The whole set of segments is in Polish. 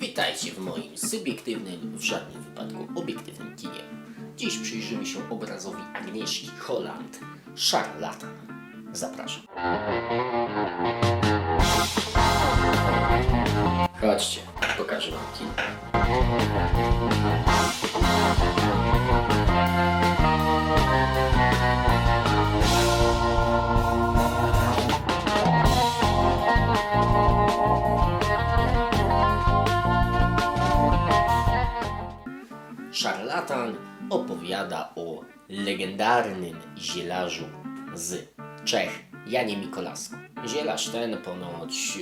Witajcie w moim subiektywnym, w żadnym wypadku obiektywnym kinie. Dziś przyjrzymy się obrazowi Agnieszki Holland, Szarlatan. Zapraszam. Chodźcie, pokażę wam kino. Szarlatan opowiada o legendarnym zielarzu z Czech, Janie Mikolasku. Zielarz ten ponoć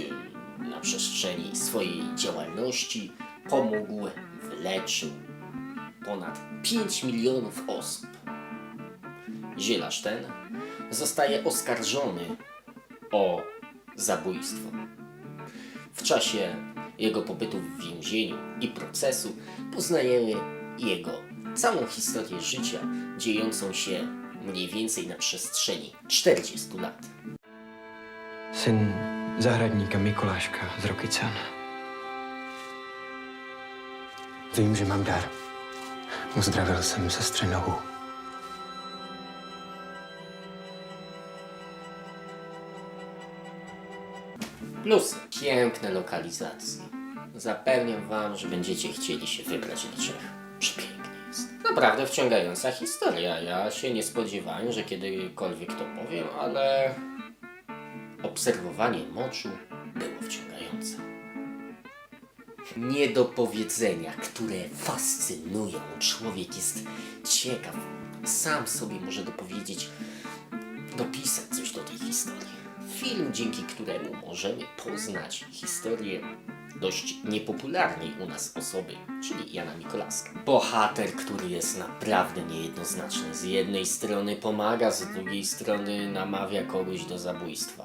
e, na przestrzeni swojej działalności pomógł, wyleczył ponad 5 milionów osób. Zielarz ten zostaje oskarżony o zabójstwo. W czasie jego pobytu w więzieniu i procesu poznajemy jego całą historię życia, dziejącą się mniej więcej na przestrzeni 40 lat. Syn zahradníka Mikuláška z Rokycan. Vím, že mám dar. Uzdravil jsem sestře nohu. Plus piękne lokalizacje. Zapewniam wam, że będziecie chcieli się wybrać do Czech. Przepięknie jest. Naprawdę wciągająca historia. Ja się nie spodziewałem, że kiedykolwiek to powiem, ale obserwowanie moczu było wciągające. Niedopowiedzenia, które fascynują. Człowiek jest ciekaw. Sam sobie może dopowiedzieć, dopisać coś do tej historii. Film, dzięki któremu możemy poznać historię dość niepopularnej u nas osoby, czyli Jana Mikolaska. Bohater, który jest naprawdę niejednoznaczny. Z jednej strony pomaga, z drugiej strony namawia kogoś do zabójstwa.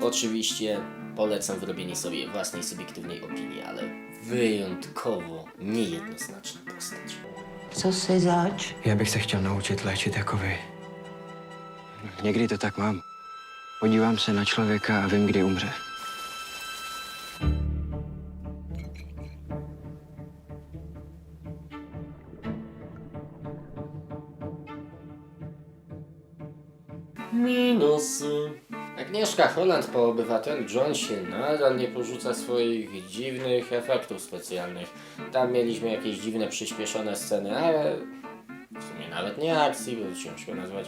Oczywiście polecam wyrobienie sobie własnej subiektywnej opinii, ale wyjątkowo niejednoznaczna postać. Co jsi zač? Já bych se chtěl naučit léčit jako vy. Někdy to tak mám. Podívám se na člověka a vím, kdy umře. Minusy. Agnieszka Holland po obywatelu Jonesie nadal nie porzuca swoich dziwnych efektów specjalnych. Tam mieliśmy jakieś dziwne przyspieszone sceny, ale w sumie nawet nie akcji, bo ciężko nazwać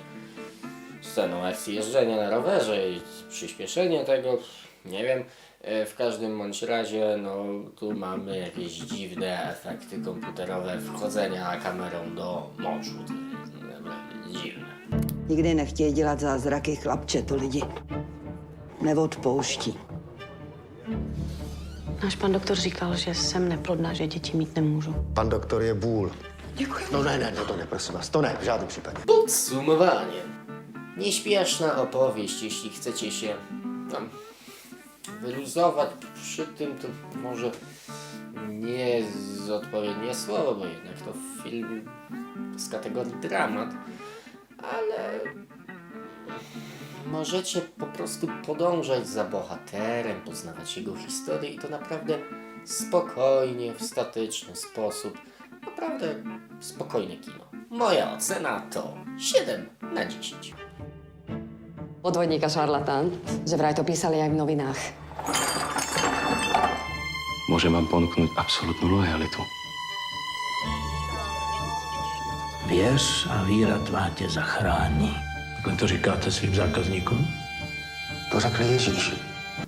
sceną akcji jeżdżenia na rowerze i przyspieszenie tego, nie wiem. E, W każdym bądź razie, no tu mamy jakieś dziwne efekty komputerowe wchodzenia kamerą do moczu. Dziwne. Nikdy nechtějí dělat zázraky, chlapče, to lidi neodpouští. Náš pan doktor říkal, že jsem neplodná, že děti mít nemůžu. Pan doktor je vůl. Děkuji. No ne, ne, no to ne, prosím vás, to ne, v žádném případě. Podsumowanie. Nieśpieszna opowieść, jeśli chcecie się no, wyluzować przy tym, to może nie jest odpowiednie słowo, bo jednak to film z kategorii dramat, ale możecie po prostu podążać za bohaterem, poznawać jego historię i to naprawdę spokojnie, w statyczny sposób. Naprawdę spokojne kino. Moja ocena to 7 na 10. Podvodník a šarlatán, že vraj to písali aj v novinách. Může vám ponuknout absolutní lojalitu. Věř a víra tvá tě zachrání. Takhle to říkáte svým zákazníkům? To Ježíš.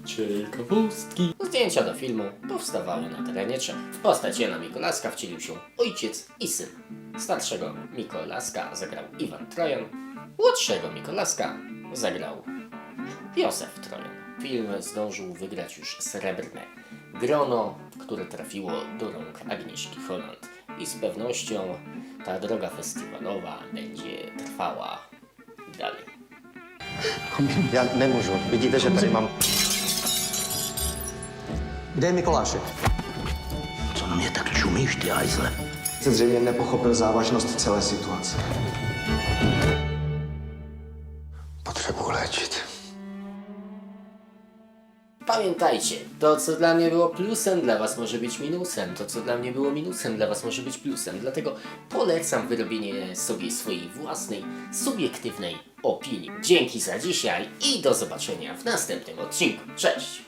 Ciekawostki. Zdjęcia do filmu powstawały na terenie Czech. W postać Jana Mikolaska wcielił się ojciec i syn. Starszego Mikolaska zagrał Iwan Trojan, młodszego Mikolaska zagrał Józef Trojan. Film zdążył wygrać już srebrne grono, które trafiło do rąk Agnieszki Holland. I z pewnością ta droga festiwalowa będzie trwała dalej. Já nemůžu. Vidíte, že tady mám... Kde je Mikolášek? Co na mě tak čumíš, ty hajzle? Se zřejmě nepochopil závažnost celé situace. Potřebuji léčit. Pamiętajcie, to co dla mnie było plusem, dla Was może być minusem. To co dla mnie było minusem, dla Was może być plusem. Dlatego polecam wyrobienie sobie swojej własnej, subiektywnej opinii. Dzięki za dzisiaj i do zobaczenia w następnym odcinku. Cześć!